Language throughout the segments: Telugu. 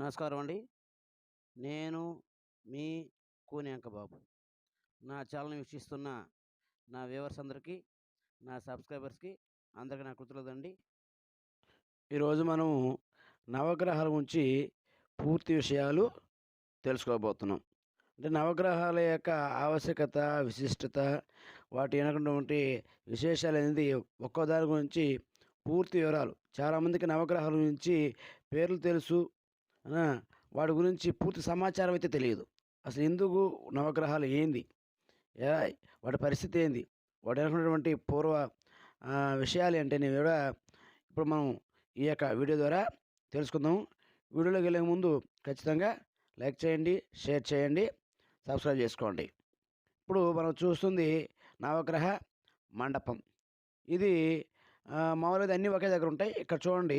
నమస్కారం అండి. నేను మీ కూని బాబు నా ఛానల్ని వీక్షిస్తున్న నా వ్యూవర్స్ అందరికీ నా సబ్స్క్రైబర్స్కి అందరికీ నా కృతజ్ఞతలండి. ఈరోజు మనం నవగ్రహాల గురించి పూర్తి విషయాలు తెలుసుకోబోతున్నాం. అంటే నవగ్రహాల యొక్క ఆవశ్యకత విశిష్టత వాటి వెనకటువంటి విశేషాలు అనేది ఒక్కో దాని గురించి పూర్తి వివరాలు. చాలామందికి నవగ్రహాల గురించి పేర్లు తెలుసు వాడి వాటి గురించి పూర్తి సమాచారం అయితే తెలియదు. అసలు ఎందుకు నవగ్రహాలు ఏంది? వాడి వాటి పరిస్థితి ఏంది? వాడు వెనకున్నటువంటి పూర్వ విషయాలు ఏంటి కూడా ఇప్పుడు మనం ఈ యొక్క వీడియో ద్వారా తెలుసుకుందాం. వీడియోలోకి వెళ్ళే ముందు ఖచ్చితంగా లైక్ చేయండి షేర్ చేయండి సబ్స్క్రైబ్ చేసుకోండి. ఇప్పుడు మనం చూస్తుంది నవగ్రహ మండపం. ఇది మామూలుగా అన్నీ ఒకే దగ్గర ఉంటాయి. ఇక్కడ చూడండి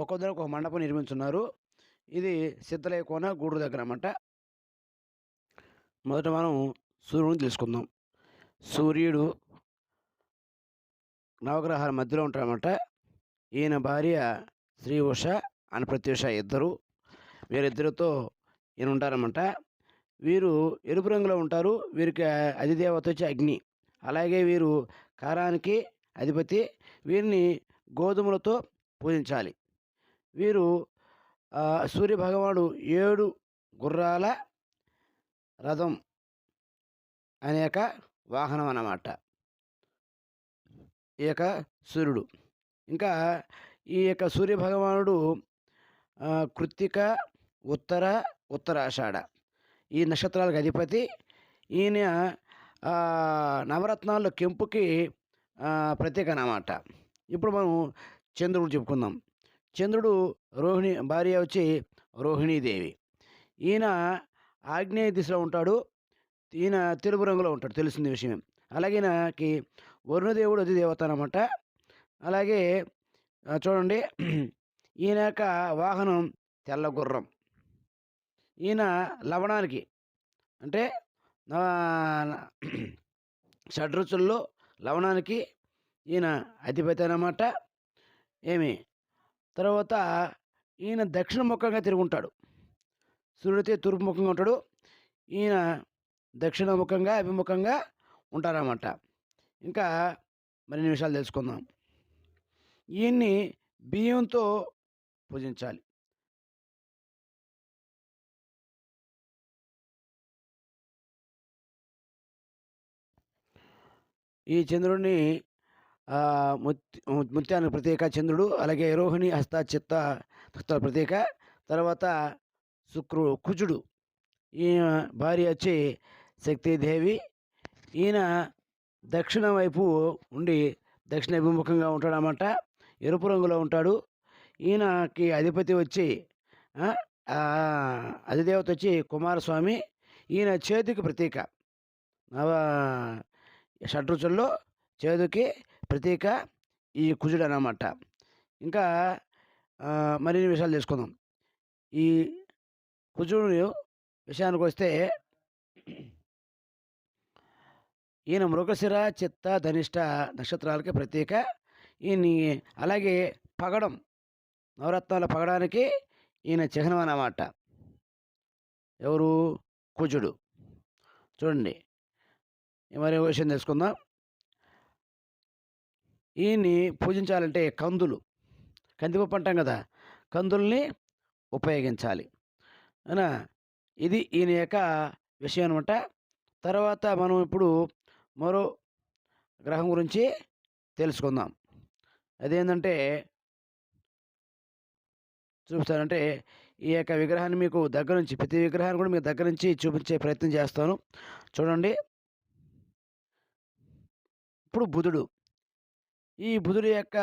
ఒక్కొక్కరికి దగ్గర ఒక మండపం నిర్మించున్నారు. ఇది సిద్ధలయ్య కోన గూడూరు దగ్గర అన్నమాట మొదట మనం సూర్యుడిని తెలుసుకుందాం. సూర్యుడు నవగ్రహాల మధ్యలో ఉంటాడనమాట ఈయన భార్య శ్రీ ఉష అని ప్రత్యూష ఇద్దరు. వీరిద్దరితో ఈయన ఉంటారన్నమాట వీరు ఎరుపు రంగులో ఉంటారు. వీరికి అధిదేవత వచ్చి అగ్ని. అలాగే వీరు కారానికి అధిపతి. వీరిని గోధుమలతో పూజించాలి. వీరు సూర్య భగవానుడు ఏడు గుర్రాల రథం అనేక వాహనం అన్నమాట. ఈ యొక్క సూర్యుడు. ఇంకా ఈ యొక్క సూర్య భగవానుడు కృత్తిక ఉత్తర ఉత్తరాషాఢ ఈ నక్షత్రాలకు అధిపతి. ఈయన నవరత్నాల్లో కెంపుకి ప్రత్యేక అన్నమాట. ఇప్పుడు మనం చంద్రుడు చెప్పుకుందాం. చంద్రుడు రోహిణి భార్య వచ్చి రోహిణీదేవి. ఈయన ఆగ్నేయ దిశలో ఉంటాడు. ఈయన తెలుపు రంగులో ఉంటాడు. తెలిసింది విషయం అలాగే ఈయనకి వరుణదేవుడు అది దేవత అనమాట అలాగే చూడండి. ఈయన యొక్క వాహనం తెల్ల గుర్రం. ఈయన లవణానికి అంటే షడ్రుచుల్లో లవణానికి ఈయన అధిపతి అనమాట ఏమి? తర్వాత ఈయన దక్షిణ ముఖంగా తిరుగుంటాడు. సూర్యుడితే తూర్పు ముఖంగా ఉంటాడు. ఈయన దక్షిణ ముఖంగా అభిముఖంగా ఉంటారన్నమాట. ఇంకా మరిన్ని విషయాలు తెలుసుకుందాం. ఈయన్ని బియ్యంతో పూజించాలి. ఈ చంద్రుడిని ముత్యానికి ప్రత్యేక చంద్రుడు అలాగే రోహిణి హస్త చిత్త ప్రత్యేక. తర్వాత శుక్రుడు కుజుడు. ఈయన భార్య వచ్చి శక్తిదేవి. ఈయన దక్షిణ వైపు ఉండి దక్షిణ అభిముఖంగా ఉంటాడనమాట ఎరుపు రంగులో ఉంటాడు. ఈయనకి అధిపతి వచ్చి అధిదేవత వచ్చి కుమారస్వామి. ఈయన చేతికి ప్రతీక నవ షడ్రుచుల్లో చేదుకి ప్రతీక ఈ కుజుడు అన్నమాట. ఇంకా మరిన్ని విషయాలు తెలుసుకుందాం. ఈ కుజుడు విషయానికి వస్తే ఈయన మృగశిర చిత్త ధనిష్ట నక్షత్రాలకి ప్రతీక ఈయన అలాగే పగడం నవరత్నాలు పగడానికి ఈయన చిహ్నం అన్నమాట. ఎవరు? కుజుడు. చూడండి. మరి విషయం తెలుసుకుందాం. ఈయన్ని పూజించాలంటే కందులు. కందిపప్పు అంటాం కదా కందుల్ని ఉపయోగించాలి. ఇది ఈయన యొక్క విషయం అనమాట తర్వాత మనం ఇప్పుడు మరో గ్రహం గురించి తెలుసుకుందాం. అదేంటంటే చూపిస్తానంటే ఈ యొక్క విగ్రహాన్ని మీకు దగ్గర నుంచి ప్రతి విగ్రహాన్ని కూడా మీకు దగ్గర నుంచి చూపించే ప్రయత్నం చేస్తాను. చూడండి. ఇప్పుడు బుధుడు. ఈ బుధుడు యొక్క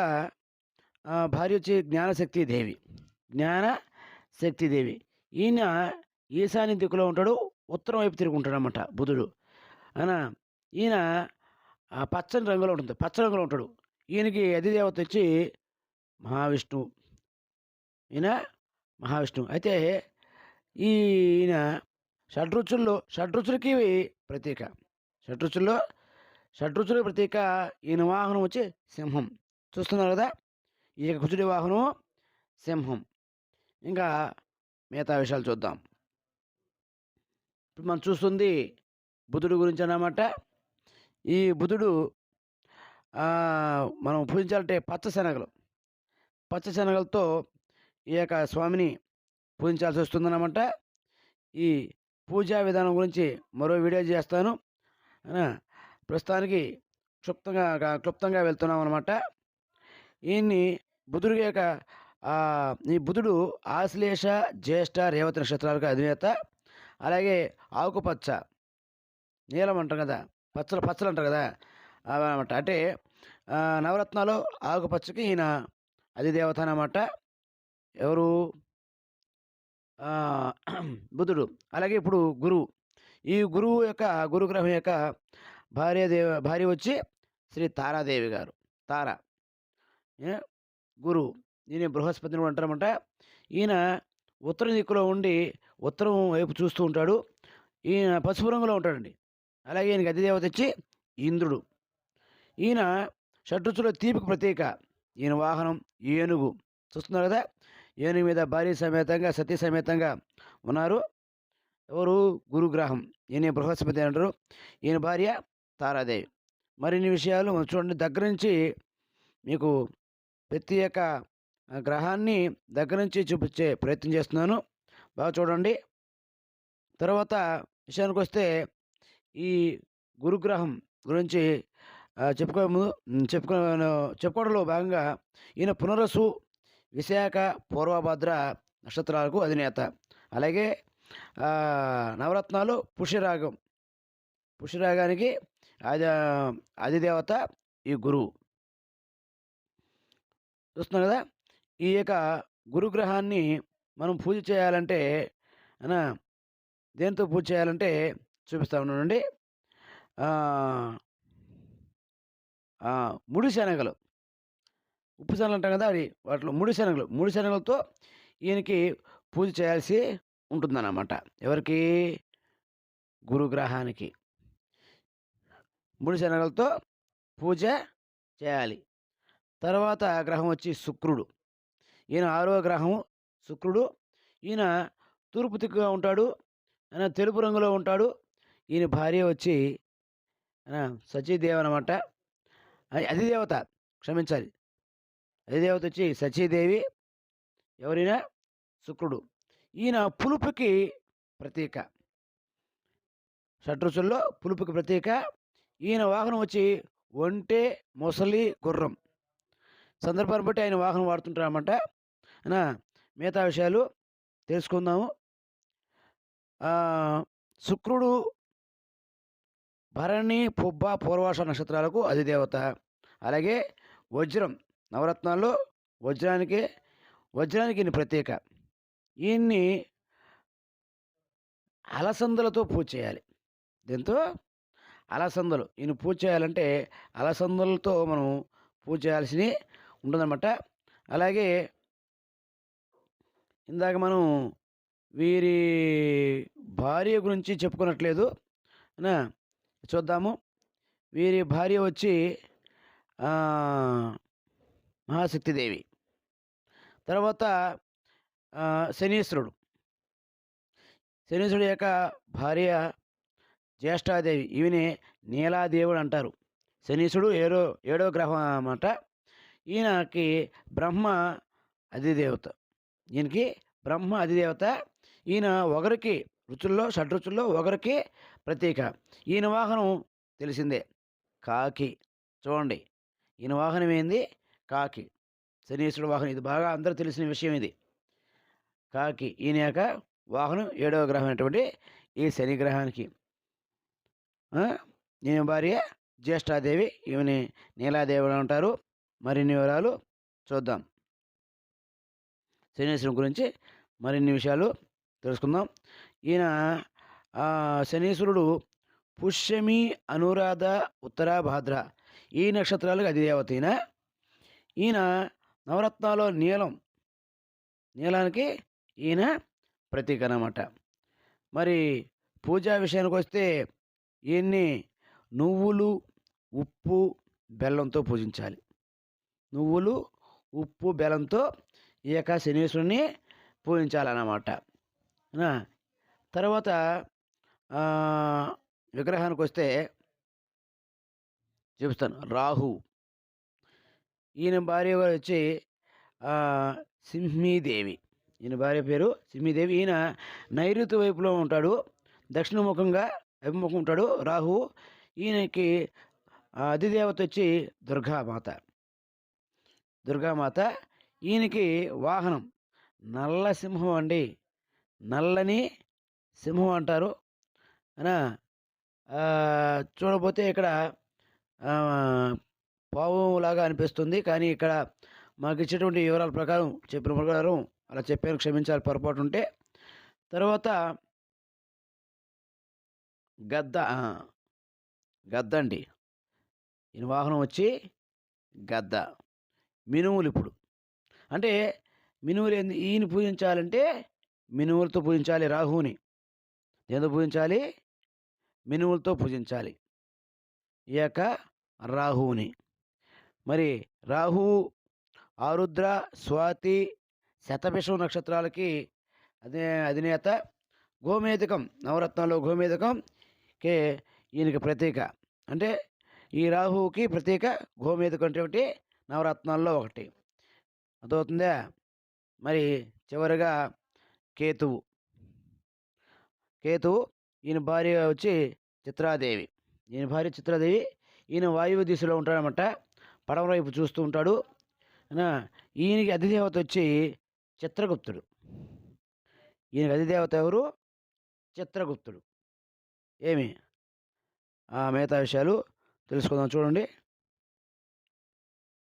భార్య వచ్చి జ్ఞానశక్తి దేవి. జ్ఞాన శక్తి దేవి. ఈయన ఈశాన్య దిక్కులో ఉంటాడు ఉత్తరం వైపు తిరుగుంటాడు అనమాట అన్నమాట బుధుడు. అనా ఈయన పచ్చని రంగులో ఉంటుంది. పచ్చ రంగులో ఉంటాడు. ఈయనకి అధిదేవత వచ్చి మహావిష్ణువు. ఈయన మహావిష్ణువు. అయితే ఈయన షడ్రుచుల్లో షడ్రుచులకి ప్రతీక షడ్రుచుల్లో షడ్రుచుల ప్రతీక ఈయన వాహనం వచ్చి సింహం. చూస్తున్నారు కదా? ఈ యొక్క కుజుడి వాహనం సింహం. ఇంకా మిగతా విషయాలు చూద్దాం. ఇప్పుడు మనం చూస్తుంది బుధుడు గురించి అన్నమాట. ఈ బుధుడు మనం పూజించాలంటే పచ్చ శనగలు పచ్చ శనగలతో ఈ యొక్క స్వామిని పూజించాల్సి వస్తుందన్నమాట. ఈ పూజా విధానం గురించి మరో వీడియో చేస్తాను. ప్రస్తుతానికి క్లుప్తంగా క్లుప్తంగా వెళ్తున్నాం అనమాట ఈయన్ని బుధుడి యొక్క ఈ బుధుడు ఆశ్లేష జ్యేష్ఠ రేవతి నక్షత్రాలకు అధినేత అలాగే ఆకుపచ్చ నీలం అంటారు కదా పచ్చలు పచ్చలు అంటారు కదా అనమాట అంటే నవరత్నాలు ఆకుపచ్చకి ఈయన అధిదేవత అనమాట ఎవరు? బుధుడు. అలాగే ఇప్పుడు గురువు. ఈ గురువు యొక్క గురుగ్రహం యొక్క భార్య దేవ భార్య వచ్చి శ్రీ తారాదేవి గారు. తార. గురువు. ఈయన బృహస్పతిని కూడా అంటారమంట ఈయన ఉత్తర దిక్కులో ఉండి ఉత్తరం వైపు చూస్తూ ఉంటాడు. ఈయన పసుపు రంగులో ఉంటాడండి. అలాగే ఈయనకి అధిదేవత వచ్చి ఇంద్రుడు. ఈయన షడ్రుచుల తీపికి ప్రతీక. ఈయన వాహనం ఏనుగు. చూస్తున్నారు కదా? ఏనుగు మీద భార్య సమేతంగా సతీ సమేతంగా ఉన్నారు. ఎవరు? గురుగ్రహం. ఈయన బృహస్పతి అంటారు. ఈయన భార్య తారాదేవి మరిన్ని విషయాలు చూడండి దగ్గర నుంచి మీకు ప్రతి గ్రహాన్ని దగ్గర నుంచి చూపించే ప్రయత్నం చేస్తున్నాను. బాగా చూడండి. తర్వాత విషయానికి వస్తే ఈ గురుగ్రహం గురించి ఆ, చెప్పుకో చెప్పుకో చెప్పుకోవడంలో భాగంగా ఈయన పునరసు విశాఖ పూర్వభద్ర నక్షత్రాలకు అధినేత. అలాగే నవరత్నాలు పుష్యరాగం పుష్యరాగానికి అధిదేవత ఈ గురువు. చూస్తున్నారు కదా? ఈ యొక్క గురుగ్రహాన్ని మనం పూజ చేయాలంటే దేంతో పూజ చేయాలంటే చూపిస్తా ఉన్నానండి ముడి శనగలు. ఉప్పు శనగలు అంటాం కదా అది వాటిలో ముడి శనగలు. ముడి శనగలతో ఈయనకి పూజ చేయాల్సి ఉంటుందన్నమాట. ఎవరికి? గురుగ్రహానికి ముడి శనగలతో పూజ చేయాలి. తర్వాత గ్రహం వచ్చి శుక్రుడు. ఈయన ఆరో గ్రహం శుక్రుడు. ఈయన తూర్పు దిక్కుగా ఉంటాడు. ఆయన తెలుపు రంగులో ఉంటాడు. ఈయన భార్య వచ్చి ఆయన సచీదేవి అనమాట అధిదేవత క్షమించాలి. అధిదేవత వచ్చి సచీదేవి ఎవరైనా శుక్రుడు. ఈయన పులుపుకి ప్రతీక. షట్రుచుల్లో పులుపుకి ప్రతీక. ఈయన వాహనం వచ్చి ఒంటె ముసలి గుర్రం. సందర్భాన్ని బట్టి ఆయన వాహనం వాడుతుంటారన్నమాట. అయినా మిగతా విషయాలు తెలుసుకుందాము. శుక్రుడు భరణి పుబ్బ పూర్వాష నక్షత్రాలకు అధిదేవత. అలాగే వజ్రం నవరత్నాల్లో వజ్రానికి వజ్రానికి ఈయన ప్రత్యేక. ఈయన్ని అలసందలతో పూజ చేయాలి. దీంతో అలసందలు. ఈయన పూజ చేయాలంటే అలసందలతో మనం పూజ చేయాల్సి ఉంటుందన్నమాట అలాగే ఇందాక మనం వీరి భార్య గురించి చెప్పుకున్నట్లేదు. చూద్దాము. వీరి భార్య వచ్చి మహాశక్తిదేవి తర్వాత శనీశ్వరుడు. శనీశ్వరుడు యొక్క భార్య జ్యేష్ఠాదేవి. ఈవిని నీలాదేవుడు అంటారు శనీసుడు ఏడో ఏడో గ్రహం అన్నమాట ఈయనకి బ్రహ్మ అధిదేవత. ఈయనకి బ్రహ్మ అధిదేవత. ఈయన ఒకరికి రుచుల్లో షడ్రుచుల్లో ఒకరికి ప్రతీక. ఈయన వాహనం తెలిసిందే. కాకి. చూడండి. ఈయన వాహనం ఏంది? కాకి. శనీశ్వరుడు వాహనం. ఇది బాగా అందరూ తెలిసిన విషయం ఇది. కాకి. ఈయన యొక్క వాహనం ఏడవ గ్రహం అయినటువంటి ఈ శని గ్రహానికి. నేను భార్య జ్యేష్ఠాదేవి. ఈమెని నీలాదేవి అంటారు. మరిన్ని వివరాలు చూద్దాం. శనీశ్వరుని గురించి మరిన్ని విషయాలు తెలుసుకుందాం. ఈయన శనీశ్వరుడు పుష్యమి అనురాధ ఉత్తర భాద్ర ఈ నక్షత్రాలకు అధిదేవత ఈయన. ఈయన నవరత్నాల్లో నీలం నీలానికి ఈయన ప్రతీక అన్నమాట. మరి పూజా విషయానికి వస్తే ఈయన్ని నువ్వులు ఉప్పు బెల్లంతో పూజించాలి. నువ్వులు ఉప్పు బెల్లంతో ఈ యొక్క శనీశ్వరుని పూజించాలన్నమాట తర్వాత విగ్రహానికి వస్తే చూపిస్తాను రాహు. ఈయన భార్య వచ్చి సింహీదేవి. ఈయన భార్య పేరు సింహీదేవి. ఈయన నైరుతి వైపులో ఉంటాడు. దక్షిణముఖంగా అభిముఖం ఉంటాడు రాహు ఈయనకి అధిదేవత వచ్చి దుర్గామాత. దుర్గామాత ఈయనకి వాహనం. నల్ల సింహం అండి. నల్లని సింహం అంటారు. ఆ, చూడబోతే ఇక్కడ పావులాగా అనిపిస్తుంది. కానీ ఇక్కడ మాకు ఇచ్చేటువంటి వివరాల ప్రకారం చెప్పిన ప్రకారం అలా చెప్పాను. క్షమించాలి పొరపాటు ఉంటే తర్వాత గద్ద గద్ద అండి ఈయన వాహనం వచ్చి గద్ద. మినువులు ఇప్పుడు. అంటే మినువులు ఏంది ఈయన పూజించాలంటే మినువులతో పూజించాలి రాహుని ఏదో పూజించాలి? మినువులతో పూజించాలి. ఈ యొక్క రాహువుని. మరి రాహువు ఆరుద్ర స్వాతి శతభిషం నక్షత్రాలకి అదే అధినేత గోమేధికం. నవరత్నాల్లో గోమేధికం కే ఈయనకి ప్రతీక. అంటే ఈ రాహువుకి ప్రతీక గోమేధికం అంటే ఒకటి నవరత్నాల్లో ఒకటి. అదవుతుందా మరి చివరిగా కేతువు. కేతువు ఈయన భార్య వచ్చి చిత్రాదేవి. ఈయన భార్య చిత్రాదేవి ఈయన వాయువ్య దిశలో ఉంటాడనమాట. పడవ వైపు చూస్తూ ఉంటాడు. ఈయనకి అధిదేవత వచ్చి చిత్రగుప్తుడు. ఈయనకి అధిదేవత ఎవరు? చిత్రగుప్తుడు. ఏమి? ఆ మిగతా విషయాలు తెలుసుకుందాం చూడండి.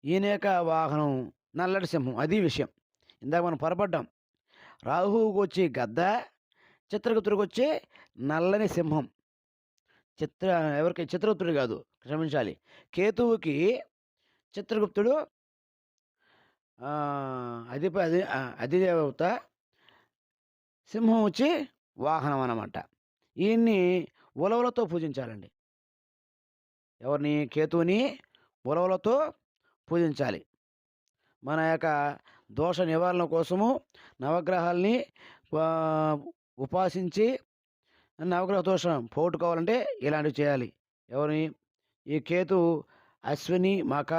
ఈయన యొక్క వాహనం నల్లటి సింహం అది విషయం. ఇందాక మనం పొరపడ్డాం. రాహువుకి వచ్చి గద్ద చిత్రగుప్తుడికి వచ్చి నల్లని సింహం. చిత్ర ఎవరికి? చిత్రగుప్తుడు కాదు క్షమించాలి. కేతువుకి చిత్రగుప్తుడు అధిప అధి అధిదేవత సింహం వచ్చి వాహనం అన్నమాట ఈయన్ని ఉలవలతో పూజించాలండి. ఎవరిని? కేతువుని ఉలవలతో పూజించాలి. మన యొక్క దోష నివారణ కోసము నవగ్రహాల్ని ఉపాసించి నవగ్రహ దోషం పోగొట్టుకోవాలంటే ఇలాంటివి చేయాలి. ఎవరిని? ఈ కేతు అశ్విని మక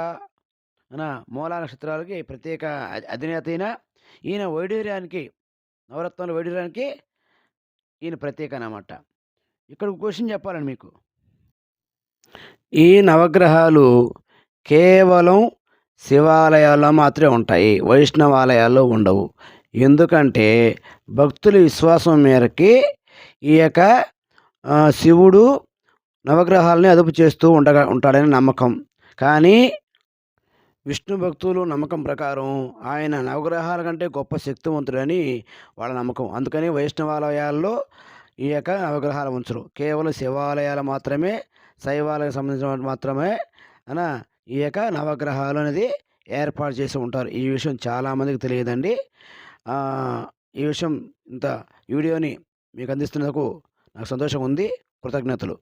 అన మూలా నక్షత్రాలకి ప్రత్యేక అధినేత అయిన ఈయన వైడూర్యానికి నవరత్నాల వైడూర్యానికి ఈయన ప్రత్యేక అన్నమాట ఇక్కడ క్వశ్చన్ చెప్పాలండి మీకు. ఈ నవగ్రహాలు కేవలం శివాలయాల్లో మాత్రమే ఉంటాయి వైష్ణవాలయాల్లో ఉండవు. ఎందుకంటే భక్తుల విశ్వాసం మేరకి ఈ యొక్క శివుడు నవగ్రహాలని అదుపు చేస్తూ ఉండగా ఉంటాడని నమ్మకం. కానీ విష్ణు భక్తులు నమ్మకం ప్రకారం ఆయన నవగ్రహాల కంటే గొప్ప శక్తివంతుడని వాళ్ళ నమ్మకం. అందుకని వైష్ణవాలయాల్లో ఈ యొక్క నవగ్రహాలు ఉంచరు. కేవలం శివాలయాలు మాత్రమే శైవాలయం సంబంధించిన మాత్రమే అనా ఈ యొక్క నవగ్రహాలు అనేది ఏర్పాటు చేసి ఉంటారు. ఈ విషయం చాలామందికి తెలియదండి. ఈ విషయం ఇంత వీడియోని మీకు అందిస్తున్నందుకు నాకు సంతోషం ఉంది. కృతజ్ఞతలు.